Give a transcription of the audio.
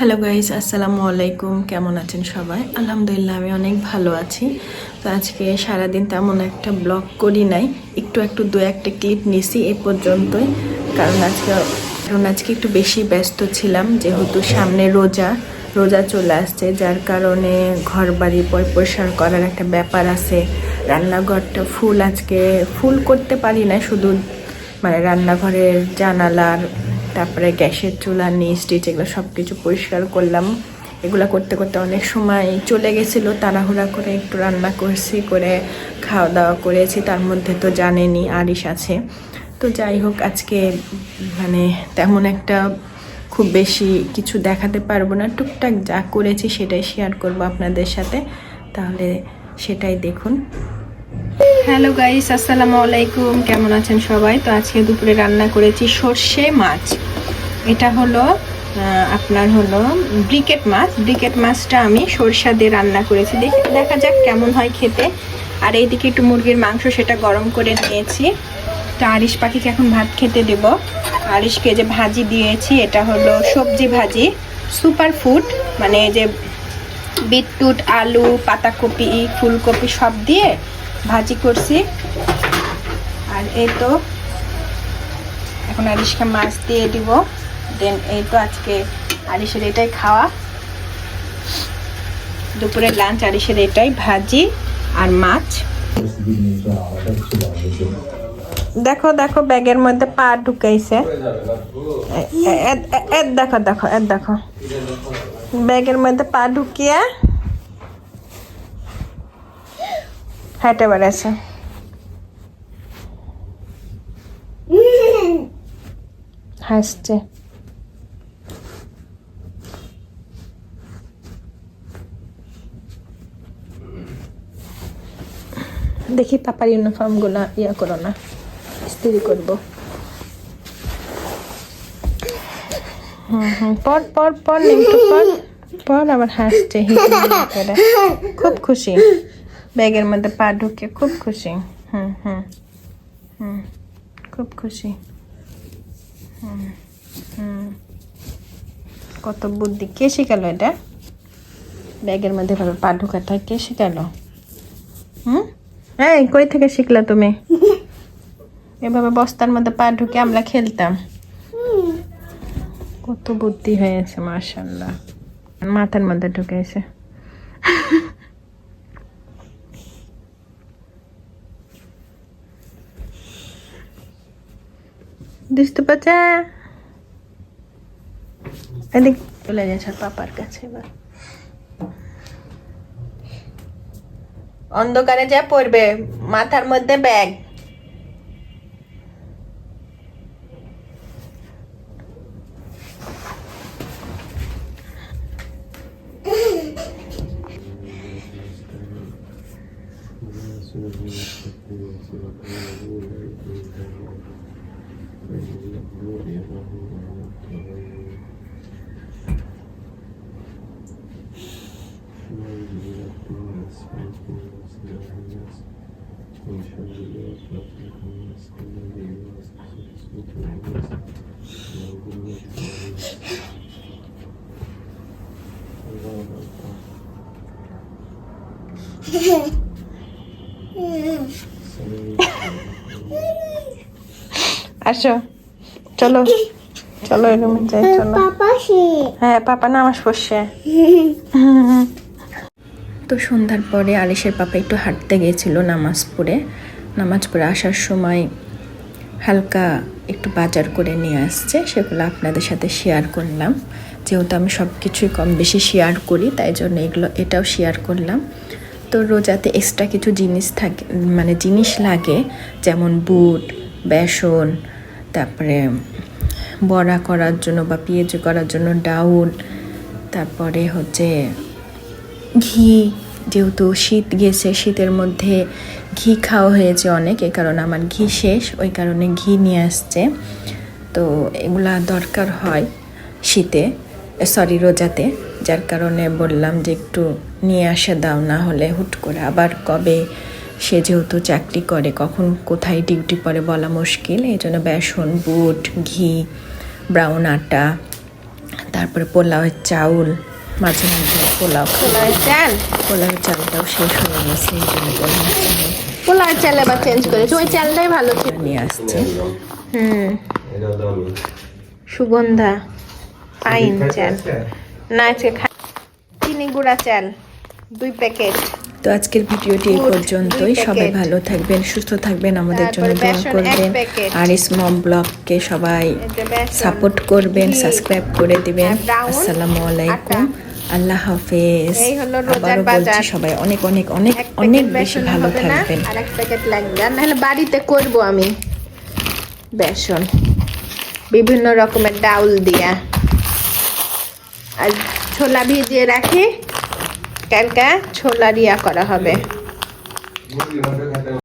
Hello guys আসসালামু আলাইকুম কেমন আছেন সবাই? আলহামদুলিল্লাহ, আমি অনেক ভালো আছি। তো আজকে সারাদিন তেমন একটা ব্লগ করি নাই। একটু একটু দু একটা ক্লিপ নিছি এ পর্যন্তই। কারণ আজকে কারণ আজকে একটু বেশি ব্যস্ত ছিলাম, যেহেতু সামনে রোজা রোজা চলে আসছে। যার কারণে ঘর বাড়ি পরিষ্কার করার একটা ব্যাপার আছে। রান্নাঘরটা ফুল আজকে, ফুল করতে পারি না শুধু মানে রান্নাঘরের জানালার তারপরে গ্যাসের চুলা, নিচ, টিচ এগুলো সব কিছু পরিষ্কার করলাম। এগুলো করতে করতে অনেক সময় চলে গেছিল, তাড়াহুড়া করে একটু রান্না করছি, করে খাওয়া দাওয়া করেছি, তার মধ্যে তো জানেনি আরিশ আছে। তো যাই হোক, আজকে মানে তেমন একটা খুব বেশি কিছু দেখাতে পারব না। টুকটাক যা করেছি সেটাই শেয়ার করব আপনাদের সাথে। তাহলে সেটাই দেখুন। হ্যালো গাইস আসসালামু আলাইকুম। কেমন আছেন সবাই? তো আজকে দুপুরে রান্না করেছি সর্ষে মাছ। এটা হলো আপনার হলো ব্রিকেট মাছ। ব্রিকেট মাছটা আমি সরষা দিয়ে রান্না করেছি। দেখি, দেখা যাক কেমন হয় খেতে। আর এইদিকে একটু মুরগির মাংস, সেটা গরম করে নিয়েছি। তো আরিশ পাখিকে এখন ভাত খেতে দেব। আরিশকে যে ভাজি দিয়েছি, এটা হলো সবজি ভাজি। সুপার ফুড মানে যে বিটরুট, আলু, পাতাকপি, ফুলকপি সব দিয়ে ভাজি করছি। আর এই তো, এখন আরিশকে মাছ দিয়ে দিব। দেন এই তো আজকে আরিশের এটাই খাওয়া। দুপুরের লাঞ্চ আরিশের এটাই, ভাজি আর মাছ। দেখো দেখো, ব্যাগের মধ্যে পা ঢুকাইছে। দেখো দেখো, এ, দেখো। ব্যাগের মধ্যে পা ঢুকিয়ে হেঁটে বেড়াচ্ছে হাসছে। দেখি পাপার ইউনিফর্মগুলা ইয়া করো না, ইস্ত্রি করব। পর পর পর, নিমটু, পর পর আবার হাসছে করে। খুব খুশি। ব্যাগের মধ্যে পা ঢুকে খুব খুশি। হুম হুম হুম, খুব খুশি। হুম হুম, কত বুদ্ধি। কে শিখালো এটা? ব্যাগের মধ্যে ভাবে পা হয়, কে শিখালো? হুম? এই, কই থেকে শিখলা তুমি? এভাবে বস্তার মধ্যে পা ঢুকে আমরা খেলতাম। কত বুদ্ধি হয়েছে মার্শাল্লাহ মাথার মধ্যে ঢুকেছে দুষ্টু বাচ্চা এদিক চলে যাচ্ছে পাপার কাছে এবার। অন্ধকারে যা পড়বে মাথার মধ্যে ব্যাগ। আসো। চলো। চলো রুমে যাই চলো। হ্যাঁ পাপা নামাজ পড়ছে তো সন্ধ্যার পরে আলিশের পাপা একটু হাঁটতে গিয়েছিল নামাজ পড়ে নামাজ পড়ে আসার সময় হালকা একটু বাজার করে নিয়ে আসছে, সেগুলো আপনাদের সাথে শেয়ার করলাম। যেহেতু আমি সব কিছুই কম বেশি শেয়ার করি, তাই জন্য এগুলো, এটাও শেয়ার করলাম। তো রোজাতে এক্সট্রা কিছু জিনিস থাকে মানে জিনিস লাগে, যেমন বুট, বেসন, তারপরে বড়া করার জন্য বা পেঁয়াজি করার জন্য ডাউন তারপরে হচ্ছে ঘি যেহেতু শীত গেছে, শীতের মধ্যে ঘি খাওয়া হয়েছে অনেক, এই কারণে আমার ঘি শেষ, ওই কারণে ঘি নিয়ে আসছে। তো এগুলা দরকার হয় শীতে সরি রোজাতে, যার কারণে বললাম যে একটু নিয়ে আসে দাও, না হলে হুট করে। আবার কবে সে যেহেতু চাকরি করে, কখন কোথায় ডিউটি পড়ে বলা মুশকিল, এই জন্য বেসন, বুট, ঘি ব্রাউন আটা, তারপরে পোলাওয়ের চাউল মাঝে মধ্যে পোলাও পোলাও চাল? পোলাও চালটাও শেষ হয়ে গেছে এই জন্য পোলাও চাল আবার চেঞ্জ করেছে ওই চালটাই ভালো ছিল। নিয়ে আসছে। হুম। সুগন্ধা পাইন চাল। না আজকে চিনি গুঁড়া চাল দুই প্যাকেট। তো আজকের ভিডিওটি এই পর্যন্তই। সবাই ভালো থাকবেন সুস্থ থাকবেন আমাদের জন্য দোয়া করবেন। আর স্মল ব্লগকে সবাই সাপোর্ট করবেন সাবস্ক্রাইব করে দিবেন। আসসালামু আলাইকুম। আল্লাহ হাফেজ। এই হলো রোজার আবারও বলছি বাজার। সবাই অনেক অনেক অনেক অনেক বেশি ভালো থাকবেন। আর এক প্যাকেট লাগবে। আর নাহলে বাড়িতে করব আমি বেসন। বিভিন্ন রকমের ডাউল দিয়া। আর ছোলা ভিজিয়ে রাখি। কালকা ছোলা রিয়া করা হবে।